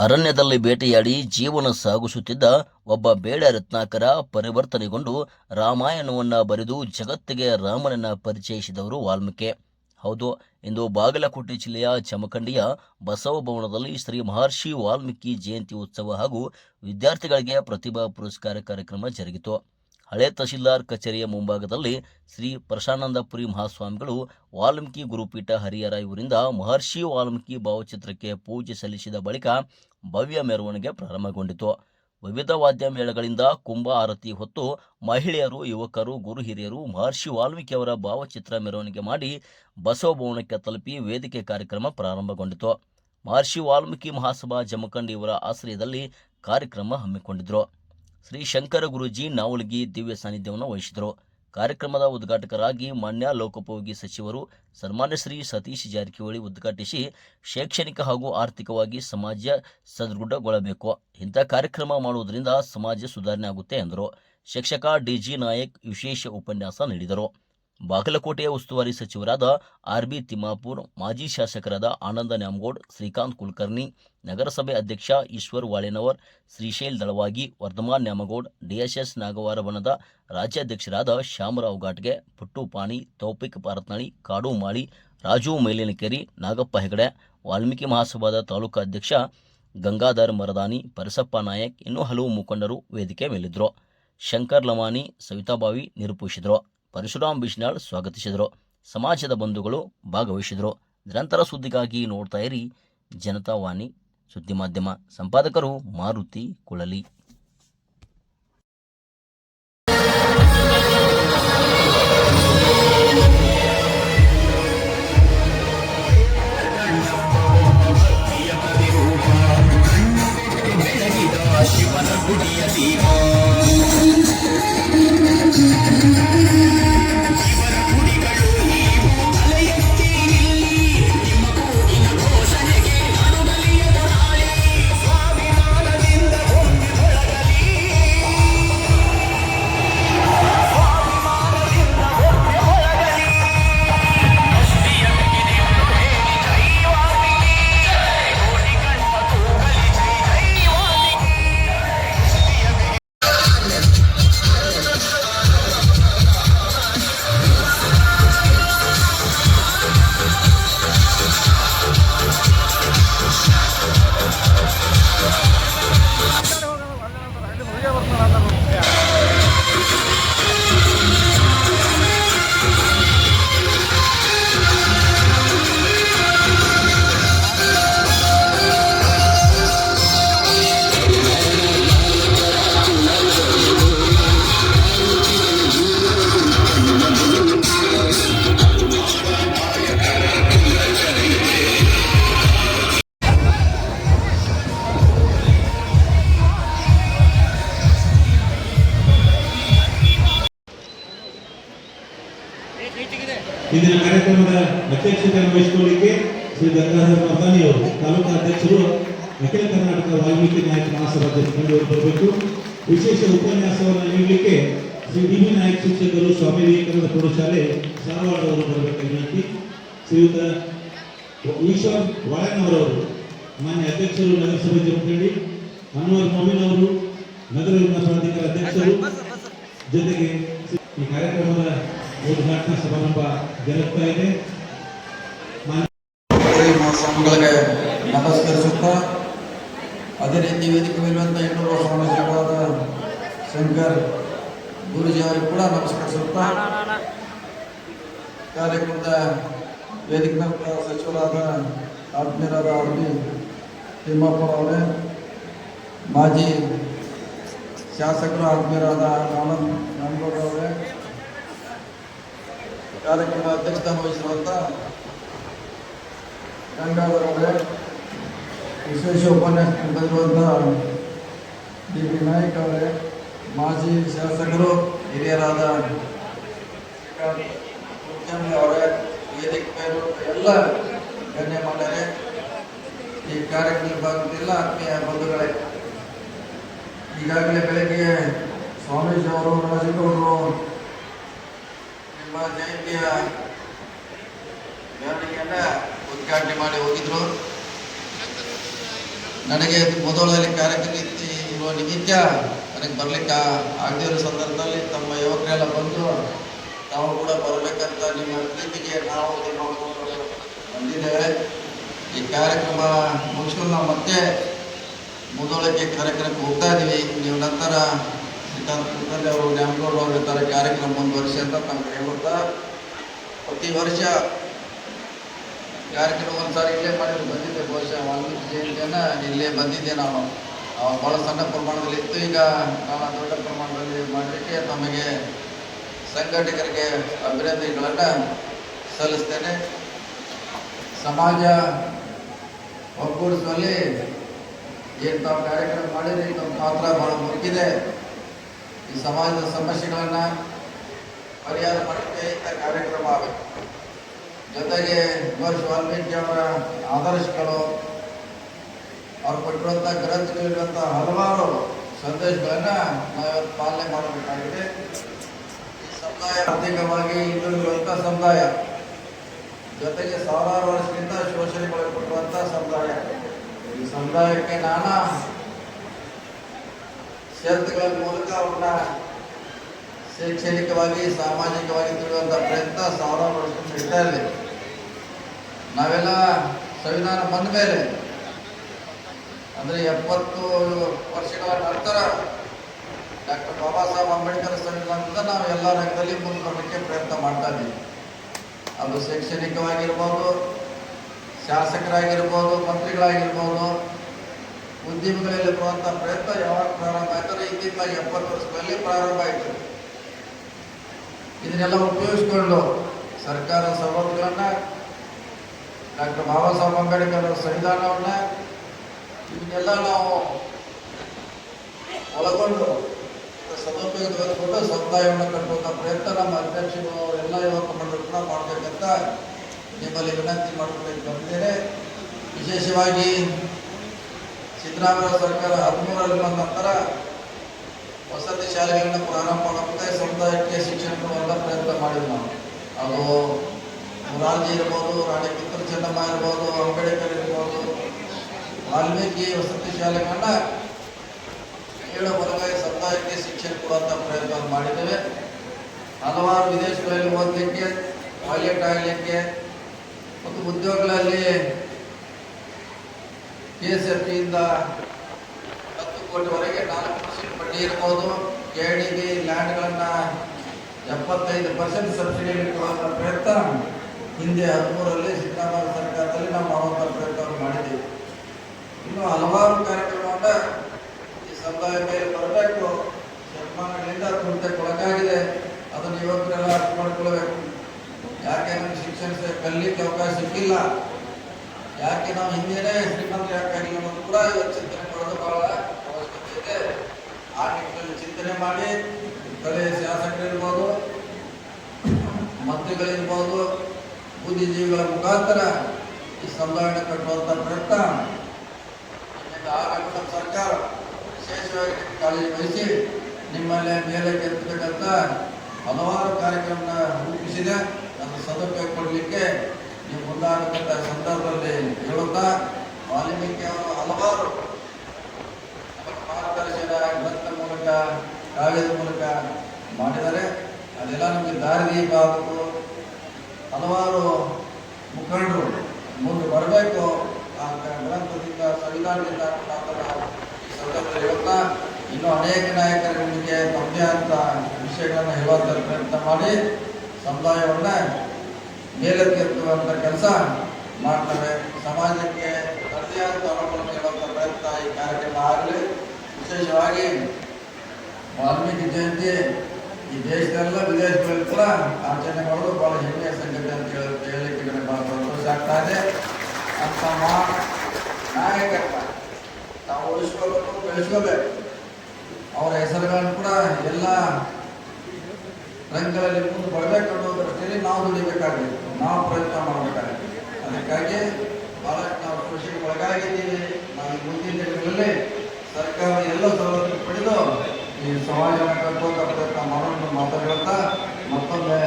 ಅರಣ್ಯದಲ್ಲಿ ಬೇಟೆಯಾಡಿ ಜೀವನ ಸಾಗಿಸುತ್ತಿದ್ದ ಒಬ್ಬ ಬೇಡ ರತ್ನಾಕರ ಪರಿವರ್ತನೆಗೊಂಡು ರಾಮಾಯಣವನ್ನ ಬರೆದು ಜಗತ್ತಿಗೆ ರಾಮನನ್ನ ಪರಿಚಯಿಸಿದವರು ವಾಲ್ಮೀಕಿ. ಹೌದು, ಇಂದು ಬಾಗಲಕೋಟೆ ಜಿಲ್ಲೆಯ ಚಮಖಂಡಿಯ ಬಸವ ಭವನದಲ್ಲಿ ಶ್ರೀ ಮಹರ್ಷಿ ವಾಲ್ಮೀಕಿ ಜಯಂತಿ ಉತ್ಸವ ಹಾಗೂ ವಿದ್ಯಾರ್ಥಿಗಳಿಗೆ ಪ್ರತಿಭಾ ಪುರಸ್ಕಾರ ಕಾರ್ಯಕ್ರಮ ಜರುಗಿತು. ಹಳೆ ತಹಶೀಲ್ದಾರ್ ಕಚೇರಿಯ ಮುಂಭಾಗದಲ್ಲಿ ಶ್ರೀ ಪ್ರಶಾನಂದಪುರಿ ಮಹಾಸ್ವಾಮಿಗಳು ವಾಲ್ಮೀಕಿ ಗುರುಪೀಠ ಹರಿಹರ ಇವರಿಂದ ಮಹರ್ಷಿ ವಾಲ್ಮೀಕಿ ಭಾವಚಿತ್ರಕ್ಕೆ ಪೂಜೆ ಸಲ್ಲಿಸಿದ ಬಳಿಕ ಭವ್ಯ ಮೆರವಣಿಗೆ ಪ್ರಾರಂಭಗೊಂಡಿತು. ವಿವಿಧ ವಾದ್ಯ ಮೇಳಗಳಿಂದ ಕುಂಭ ಆರತಿ ಹೊತ್ತು ಮಹಿಳೆಯರು, ಯುವಕರು, ಗುರು ಹಿರಿಯರು, ಮಹರ್ಷಿ ವಾಲ್ಮೀಕಿಯವರ ಭಾವಚಿತ್ರ ಮೆರವಣಿಗೆ ಮಾಡಿ ಬಸವ ಭವನಕ್ಕೆ ತಲುಪಿ ವೇದಿಕೆ ಕಾರ್ಯಕ್ರಮ ಪ್ರಾರಂಭಗೊಂಡಿತು. ಮಹರ್ಷಿ ವಾಲ್ಮೀಕಿ ಮಹಾಸಭಾ ಜಮಖಂಡಿ ಇವರ ಆಶ್ರಯದಲ್ಲಿ ಕಾರ್ಯಕ್ರಮ ಹಮ್ಮಿಕೊಂಡಿದ್ದರು ಶ್ರೀ ಶಂಕರ ಗುರೂಜಿ ನಾವಲ್ಗಿ ದಿವ್ಯ ಸಾನ್ನಿಧ್ಯವನ್ನು ವಹಿಸಿದರು. ಕಾರ್ಯಕ್ರಮದ ಉದ್ಘಾಟಕರಾಗಿ ಮಾನ್ಯ ಲೋಕೋಪಯೋಗಿ ಸಚಿವರು ಸನ್ಮಾನ್ಯ ಶ್ರೀ ಸತೀಶ್ ಜಾರಕಿಹೊಳಿ ಉದ್ಘಾಟಿಸಿ ಶೈಕ್ಷಣಿಕ ಹಾಗೂ ಆರ್ಥಿಕವಾಗಿ ಸಮಾಜ ಸದೃಢಗೊಳ್ಳಬೇಕು. ಇಂಥ ಕಾರ್ಯಕ್ರಮ ಮಾಡುವುದರಿಂದ ಸಮಾಜ ಸುಧಾರಣೆ ಆಗುತ್ತೆ ಎಂದರು. ಶಿಕ್ಷಕ ಡಿಜಿ ನಾಯಕ್ ವಿಶೇಷ ಉಪನ್ಯಾಸ ನೀಡಿದರು. ಬಾಗಲಕೋಟೆಯ ಉಸ್ತುವಾರಿ ಸಚಿವರಾದ ಆರ್ ಬಿ ತಿಮ್ಮಾಪುರ್, ಮಾಜಿ ಶಾಸಕರಾದ ಆನಂದ ನ್ಯಾಮಗೌಡ್, ಶ್ರೀಕಾಂತ್ ಕುಲಕರ್ಣಿ, ನಗರಸಭೆ ಅಧ್ಯಕ್ಷ ಈಶ್ವರ್ ವಾಳೆನವರ್, ಶ್ರೀಶೈಲ್ ದಳವಾಗಿ ವರ್ಧಮಾನ್ ನ್ಯಾಮಗೌಡ್, ಡಿಎಸ್ಎಸ್ ನಾಗವಾರವನದ ರಾಜ್ಯಾಧ್ಯಕ್ಷರಾದ ಶ್ಯಾಮರಾವ್ ಘಾಟ್ಗೆ ಪುಟ್ಟು ಪಾಣಿ ತೌಪಿಕ್ ಪಾರತ್ನಾಳಿ, ಕಾಡು ಮಾಳಿ, ರಾಜು ಮೇಲಿನಕೆರಿ, ನಾಗಪ್ಪ ಹೆಗಡೆ, ವಾಲ್ಮೀಕಿ ಮಹಾಸಭಾದ ತಾಲೂಕಾ ಅಧ್ಯಕ್ಷ ಗಂಗಾಧರ್ ಮರದಾನಿ, ಪರಸಪ್ಪ ನಾಯಕ್ ಇನ್ನೂ ಹಲವು ಮುಖಂಡರು ವೇದಿಕೆ ಮೇಲಿದ್ದರು. ಶಂಕರ್ ಲಮಾನಿ ಸವಿತಾಬಾವಿ ನಿರೂಪಿಸಿದರು. ಪರಶುರಾಮ್ ಬಿಷ್ನಾಳ್ ಸ್ವಾಗತಿಸಿದರು. ಸಮಾಜದ ಬಂಧುಗಳು ಭಾಗವಹಿಸಿದರು. ನಿರಂತರ ಸುದ್ದಿಗಾಗಿ ನೋಡ್ತಾ ಇರಿ ಜನತಾವಾಣಿ ಸುದ್ದಿ ಮಾಧ್ಯಮ. ಸಂಪಾದಕರು ಮಾರುತಿ ಕುಳಲಿ. ಕಾರ್ಯಕ್ರಮದ ಅಧ್ಯಕ್ಷತೆಯನ್ನು ವಹಿಸಿಕೊಳ್ಳಿಕ್ಕೆ ಶ್ರೀ ಗಂಗಾಧರ ಮರ್ದಾನಿ ಅವರು. ತಾಲೂಕು ಅಧ್ಯಕ್ಷರು ಅಖಿಲ ಕರ್ನಾಟಕ ವಾಲ್ಮೀಕಿ ನಾಯಕ ಮಹಾಸಭಾ ಮಂಡಳಿಯವರು ಬರಬೇಕು. ವಿಶೇಷ ಉಪನ್ಯಾಸವನ್ನು ನೀಡಲಿಕ್ಕೆ ಶ್ರೀ ಡಿ ವಿ ನಾಯಕ್ ಶಿಕ್ಷಕರು ಸ್ವಾಮಿ ವಿವೇಕಾನಂದ ಪ್ರೌಢಶಾಲೆ ಧಾರವಾಡ ಅವರು ಬರಬೇಕು ವಿನಂತಿ. ಶ್ರೀಯುತ ಈಶ್ವರ್ ವಾಳನವರವರು ಮಾನ್ಯ ಅಧ್ಯಕ್ಷರು, ನಗರಸಭೆ ಜಮಖಂಡಿ ಅನ್ವರ್ ಮೊಮಿನ್ ಅವರು, ನಗರ ಪ್ರಾಧಿಕಾರ ಅಧ್ಯಕ್ಷರು. ಜೊತೆಗೆ ಈ ಕಾರ್ಯಕ್ರಮದ ಉದ್ಘಾಟನಾ ಸಮಾರಂಭ ಜರುಗ್ತಾ ಇದೆ. ಸ್ವಾಮಿಗಳಿಗೆ ನಮಸ್ಕರಿಸುತ್ತಾ, ಅದೇ ರೀತಿ ಮೇಲಿರುವಂಥ ಇನ್ನೂರು ಸ್ವಾಮೀಜಿಗಳಾದ ಶಂಕರ್ ಗುರುಜಿ ಅವರಿಗೆ ಕೂಡ ನಮಸ್ಕರಿಸುತ್ತಾ, ಕಾರ್ಯಕ್ರಮದ ವೇದಿಕೆ ಸಚಿವರಾದ ಆತ್ಮೀಯರಾದ ಆರ್ ಬಿ ತಿಮ್ಮಪ್ಪ ಅವರೇ, ಮಾಜಿ ಶಾಸಕರು ಆತ್ಮೀಯರಾದ ಆನಂದ್ ನಾಮಗೌಡ ಅವರೇ ಕಾರ್ಯಕ್ರಮ ಅಧ್ಯಕ್ಷತೆ ವಹಿಸಿರುವಂಥ ಗಂಗಾಧರ ಅವರೇ, ವಿಶೇಷ ಉಪನ್ಯಾಸ ಬಂದಿರುವಂಥ ಡಿ ಪಿ ನಾಯಕ್ ಅವರೇ, ಮಾಜಿ ಶಾಸಕರು, ಹಿರಿಯರಾದ ಅವರೇ, ವೇದಿಕೆ ಮೇಲು ಎಲ್ಲ ಗಣ್ಯಮಾನ್ಯರೇ ಈ ಕಾರ್ಯಕ್ರಮ ಭಾಗವಹಿಸಿಲ್ಲ ಆತ್ಮೀಯ ಬಂಧುಗಳೇ, ಈಗಾಗಲೇ ಬೆಳಗ್ಗೆ ಸ್ವಾಮೀಜಿ ಅವರು ರಾಜಗೌಡರು ನಿಮ್ಮ ಜಯಂತಿಯ ಉದ್ಘಾಟನೆ ಮಾಡಿ ಹೋಗಿದ್ರು. ನನಗೆ ಮೊದಲಲ್ಲಿ ಕಾರ್ಯಕ್ರಮ ಇತ್ತು ಇರುವ ನಿಮಿತ್ತ ನನಗೆ ಬರ್ಲಿಕ್ಕೆ ಆಗದಿರೋ ಸಂದರ್ಭದಲ್ಲಿ ತಮ್ಮ ಯುವಕರೆಲ್ಲ ಬಂದು ನಾವು ಕೂಡ ಬರಬೇಕಂತ ನಿಮ್ಮ ಪ್ರೀತಿಗೆ ನಾವು ಬಂದಿದ್ದೇವೆ. ಈ ಕಾರ್ಯಕ್ರಮ ಮುಗಿಸ್ಕೊಂಡು ನಾವು ಮತ್ತೆ ಮುದೋಳಕ್ಕೆ ಕಾರ್ಯಕ್ರಮಕ್ಕೆ ಹೋಗ್ತಾ ಇದ್ದೀವಿ ನೀವು ನಂತರ ಶ್ರೀಕಾಂತ್ ಕುಲಕರ್ಣಿ ಅವರು ನ್ಯಾಮಗೌಡ ಅವರು ಕಾರ್ಯಕ್ರಮ ಮುಂದುವರಿಸಿ ಅಂತ ನಮ್ಗೆ ಹೇಳುತ್ತಾ ಪ್ರತಿ ವರ್ಷ ಕಾರ್ಯಕ್ರಮ ಒಂದ್ಸಾರಿ ಇಲ್ಲೇ ಮಾಡಿ ಬಂದಿದ್ದೆ. ಬಹುಶಃ ವಾಲ್ಮೀಕಿ ಜಯಂತಿಯನ್ನು ಇಲ್ಲೇ ಬಂದಿದ್ದೆ ನಾನು ಅವಾಗ ಭಾಳ ಸಣ್ಣ ಪ್ರಮಾಣದಲ್ಲಿ ಇತ್ತು. ಈಗ ನಾನು ದೊಡ್ಡ ಪ್ರಮಾಣದಲ್ಲಿ ಮಾಡಲಿಕ್ಕೆ ತಮಗೆ ಸಂಘಟಕರಿಗೆ ಅಭಿನಂದನೆಗಳನ್ನು ಸಲ್ಲಿಸ್ತೇನೆ. ಸಮಾಜ ಒಗ್ಗೂಡಿಸುವಲ್ಲಿ ಏನು ತಾವು ಕಾರ್ಯಕ್ರಮ ಮಾಡಿದ್ರೆ ತಮ್ಮ ಪಾತ್ರ ಭಾಳ ಮುಖ್ಯದೆ ಈ ಸಮಾಜದ ಸಮಸ್ಯೆಗಳನ್ನು ಪರಿಹಾರ ಮಾಡಲಿಕ್ಕೆ ಇಂಥ ಕಾರ್ಯಕ್ರಮ ಆಗಬೇಕು ಜೊತೆಗೆ ವರ್ಷ ವಾಲ್ಮೀಕಿ ಅವರ ಆದರ್ಶಗಳು, ಅವ್ರು ಕೊಟ್ಟಿರುವಂಥ ಗ್ರಂಥಗಳಿರುವಂಥ ಹಲವಾರು ಸಂದೇಶಗಳನ್ನು ನಾವಿವತ್ತು ಪಾಲನೆ ಮಾಡಬೇಕಾಗಿದೆ. ಈ ಸಮುದಾಯ ಆರ್ಥಿಕವಾಗಿ ಹಿಂದುಳಿದಿರುವಂಥ ಸಮುದಾಯ, ಜೊತೆಗೆ ಸಾವಿರಾರು ವರ್ಷದಿಂದ ಶೋಷಣೆಗೊಳಪಟ್ಟಿರುವಂಥ ಸಮುದಾಯ. ಈ ಸಮುದಾಯಕ್ಕೆ ನಾನಾ ಷರತ್ತುಗಳ ಮೂಲಕ ಅವ್ರನ್ನ ಶೈಕ್ಷಣಿಕವಾಗಿ, ಸಾಮಾಜಿಕವಾಗಿ ತಿಳಿಯುವಂಥ ಪ್ರಯತ್ನ ಸಾವಿರಾರು ವರ್ಷದಿಂದ ನಡೀತಾ ಇರಲಿ ನಾವೆಲ್ಲ ಸಂವಿಧಾನ ಬಂದ ಮೇಲೆ, ಅಂದರೆ ಎಪ್ಪತ್ತು ವರ್ಷಗಳ ನಂತರ ಡಾಕ್ಟರ್ ಬಾಬಾ ಸಾಹೇಬ್ ಅಂಬೇಡ್ಕರ್ ಸಂವಿಧಾನದಿಂದ ನಾವು ಎಲ್ಲ ರಂಗದಲ್ಲಿ ಮುಂದುವರಲಿಕ್ಕೆ ಪ್ರಯತ್ನ ಮಾಡ್ತಾ ಇದ್ದೀವಿ. ಅದು ಶೈಕ್ಷಣಿಕವಾಗಿರ್ಬೋದು, ಶಾಸಕರಾಗಿರ್ಬೋದು, ಮಂತ್ರಿಗಳಾಗಿರ್ಬೋದು ಉದ್ಯಮಿಗಳಲ್ಲಿ ಬರುವಂಥ ಪ್ರಯತ್ನ ಯಾವಾಗ ಪ್ರಾರಂಭ ಆಯ್ತಾರೆ ಇತ್ತೀಚೆಗೆ ಎಪ್ಪತ್ತು ವರ್ಷಗಳಲ್ಲಿ ಪ್ರಾರಂಭ ಆಯಿತು. ಇದನ್ನೆಲ್ಲ ಉಪಯೋಗಿಸಿಕೊಂಡು ಸರ್ಕಾರ ಸವಲತ್ತುಗಳನ್ನ ಡಾಕ್ಟರ್ ಬಾಬಾ ಸಾಹೇಬ್ ಅಂಬೇಡ್ಕರ್ ಅವರ ಸಂವಿಧಾನವನ್ನು ಇವನ್ನೆಲ್ಲ ನಾವು ಒಳಗೊಂಡು ಸದುಪಯೋಗ ತೆಗೆದುಕೊಂಡು ಸಮುದಾಯವನ್ನು ಕಟ್ಟುವಂಥ ಪ್ರಯತ್ನ ನಮ್ಮ ಅಧ್ಯಕ್ಷರು ಎಲ್ಲ ಯುವಕ ಮಂಡಳಿ ಕೂಡ ಮಾಡಬೇಕಂತ ನಿಮ್ಮಲ್ಲಿ ವಿನಂತಿ ಮಾಡಿಕೊಳ್ಳಿ ಬಂದಿದ್ದೇನೆ ವಿಶೇಷವಾಗಿ ಸಿದ್ದರಾಮಯ್ಯ ಸರ್ಕಾರ ಹದಿಮೂರರಲ್ಲಿ ಬಂದ ನಂತರ ವಸತಿ ಶಾಲೆಗಳನ್ನು ಪ್ರಾರಂಭ ಮಾಡುತ್ತೆ ಸಮುದಾಯಕ್ಕೆ ಶಿಕ್ಷಣ ಕೊಡುವಂಥ ಪ್ರಯತ್ನ ಮಾಡಿದ್ವಿ ನಾವು. ಅದು ಮುರಾರ್ಜಿ ಇರ್ಬೋದು ರಾಣಿ ಕಿತ್ತೂರು ಚೆನ್ನಮ್ಮ ಇರ್ಬೋದು, ಅಂಬೇಡ್ಕರ್ ಇರ್ಬೋದು, ವಾಲ್ಮೀಕಿ ವಸತಿ ಶಾಲೆಗಳನ್ನ ಏಳು ಬಲಗೈ ಸಮುದಾಯಕ್ಕೆ ಶಿಕ್ಷಣ ಕೊಡುವಂಥ ಪ್ರಯತ್ನ ಮಾಡಿದ್ದೇವೆ. ಹಲವಾರು ವಿದೇಶಗಳಲ್ಲಿ ಓದಲಿಕ್ಕೆ ಟಾಯ್ಲೆಟ್ ಆಗಲಿಕ್ಕೆ ಮತ್ತು ಉದ್ಯೋಗಗಳಲ್ಲಿ ಕೆ ಎಸ್ ಎಫ್ ಟಿಯಿಂದ ಹತ್ತು ಕೋಟಿವರೆಗೆ ನಾಲ್ಕು ಪರ್ಸೆಂಟ್ ಬಡ್ಡಿ ಇರ್ಬೋದು. ಕೆ ಡಿ ಬಿ ಲ್ಯಾಂಡ್ಗಳನ್ನು ಎಪ್ಪತ್ತೈದು ಪರ್ಸೆಂಟ್ ಸಬ್ಸಿಡಿ ಕೊಡುವಂಥ ಪ್ರಯತ್ನ ಹಿಂದೆ ಹದಿಮೂರರಲ್ಲಿ ಸಿದ್ದರಾಮಯ್ಯ ಸರ್ಕಾರದಲ್ಲಿ ನಾವು ಮಾಡುವಂಥ ಪ್ರಯತ್ನವನ್ನು ಮಾಡಿದ್ದೀವಿ. ಇನ್ನು ಹಲವಾರು ಕಾರ್ಯಕ್ರಮವನ್ನು ಈ ಸಮುದಾಯ ಮೇಲೆ ಬರಬೇಕು. ಶತಮಾನಗಳಿಂದ ಒಳಗಾಗಿದೆ ಅದನ್ನು ಯುವಕರೆಲ್ಲ ಅರ್ಥ ಮಾಡ್ಕೊಳ್ಬೇಕು. ಯಾಕೆ ನಮ್ಗೆ ಶಿಕ್ಷಣ ಕಲಿಕ್ಕೆ ಅವಕಾಶ ಸಿಕ್ಕಿಲ್ಲ? ಯಾಕೆ ನಾವು ಹಿಂದೇನೆ ಶ್ರೀಮಂತರು ಯಾಕೆ ಅನ್ನೋದು ಕೂಡ ಚಿಂತನೆ ಮಾಡೋದು ಬಹಳ ಅವಶ್ಯಕತೆ. ಇದೆ ಆ ನಿಟ್ಟಿನಲ್ಲಿ ಚಿಂತನೆ ಮಾಡಿ, ಕಲೆ ಶಾಸಕರಿರ್ಬೋದು, ಮಂತ್ರಿಗಳಿರ್ಬೋದು, ಬುದ್ಧಿಜೀವಿಗಳ ಮುಖಾಂತರ ಈ ಸಂಭಾವನೆ ಕಟ್ಟುವಂಥ ಪ್ರಯತ್ನ ಆಗಬೇಕು ನಮ್ಮ ಸರ್ಕಾರ ವಿಶೇಷವಾಗಿ ಕಾಳಜಿ ವಹಿಸಿ ನಿಮ್ಮಲ್ಲೇ ಮೇಲೆ ಕೆತ್ತಬೇಕಂತ ಹಲವಾರು ಕಾರ್ಯಕ್ರಮ ರೂಪಿಸಿದೆ. ಅದನ್ನು ಸದುಪಯೋಗ ಕೊಡಲಿಕ್ಕೆ ನೀವು ಮುಂದಾಗಬೇಕಂತ ಸಂದರ್ಭದಲ್ಲಿ ಹೇಳುತ್ತಾ, ವಾಲ್ಮೀಕಿ ಅವರು ಹಲವಾರು ನಮಗೆ ಮಾರ್ಗದರ್ಶನ ಗ್ರಂಥ ಮೂಲಕ, ಕಾವ್ಯದ ಮೂಲಕ ಮಾಡಿದರೆ, ಅದೆಲ್ಲ ನಮಗೆ ದಾರಿದೀಪ ಆಗಬೇಕು ಹಲವಾರು ಮುಖಂಡರು ಮುಂದೆ ಬರಬೇಕು ಆ ಗ್ರಂಥದಿಂದ, ಸಂವಿಧಾನದಿಂದ ಈ ಸಂದರ್ಭದಲ್ಲಿ ಹೇಳ್ತಾ ಇನ್ನೂ ಅನೇಕ ನಾಯಕರಿಗೆ ತಮ್ಮದೇ ಅಂತ ವಿಷಯಗಳನ್ನು ಹೇಳುವಂಥ ಪ್ರಯತ್ನ ಮಾಡಿ ಸಮುದಾಯವನ್ನು ಮೇಲೆತ್ತೆತ್ತುವಂಥ ಕೆಲಸ ಮಾಡ್ತಾರೆ. ಸಮಾಜಕ್ಕೆ ತನ್ನದೇ ಆದ ಅನುಕೂಲ ನೀಡುವಂಥ ಪ್ರಯತ್ನ ಈ ಕಾರ್ಯಕ್ರಮ ಆಗಲಿ. ವಿಶೇಷವಾಗಿ ವಾಲ್ಮೀಕಿ ಜಯಂತಿ ಈ ದೇಶದಲ್ಲ ವಿದೇಶಗಳಲ್ಲಿ ಕೂಡ ಆಚರಣೆ ಮಾಡೋದು ಬಹಳ ಹೆಮ್ಮೆಯ ಸಂಗತಿ ಅಂತ ಹೇಳಿ ಹೇಳಲಿಕ್ಕೆ ನನಗೆ ಬಹಳ ಸಂತೋಷ ಆಗ್ತಾ ಇದೆ. ಅಂತ ಮಾ ನಾಯಕರನ್ನ ನಾವು ಉಳಿಸ್ಕೋಬೇಕು ಬೆಳೆಸ್ಕೋಬೇಕು ಅವರ ಹೆಸರುಗಳನ್ನು ಕೂಡ ಎಲ್ಲ ರಂಗಗಳಲ್ಲಿ ಮುಂದೆ ಬರಬೇಕು ಅನ್ನೋ ದೃಷ್ಟಿಯಲ್ಲಿ ನಾವು ದುಡಿಬೇಕಾಗಿದೆ ನಾವು ಪ್ರಯತ್ನ ಮಾಡಬೇಕಾಗಿದೆ ಅದಕ್ಕಾಗಿ ಬಹಳಷ್ಟು ನಾವು ಕೃಷಿಗೆ ಒಳಗಾಗಿದ್ದೀವಿ. ನಾವು ಮುಂದಿನ ದಿನಗಳಲ್ಲಿ ಸರ್ಕಾರ ಎಲ್ಲ ಸವಲತ್ತು ಪಡೆದು ಈ ಸಮಾಜವನ್ನು ಕಟ್ಟುವಂಥ ಪ್ರಯತ್ನ ಮಾಡೋಣ ಮಾತಾಡ್ತಾ ಮತ್ತೊಮ್ಮೆ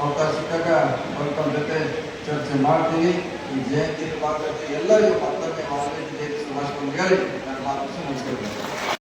ಅವಕಾಶ ಸಿಕ್ಕಾಗ ಮತ್ತೊಂದು ಜೊತೆ ಚರ್ಚೆ ಮಾಡ್ತೀವಿ ಈ ಜಯಂತಿ ಪಾತ್ರ ಎಲ್ಲರಿಗೂ ಮತ್ತೊಮ್ಮೆ ಮಾತಾಡಿ ಜಯಂತಿ ಸಮಾಜ ಹೇಳಿ ನಾನು ಮಾತು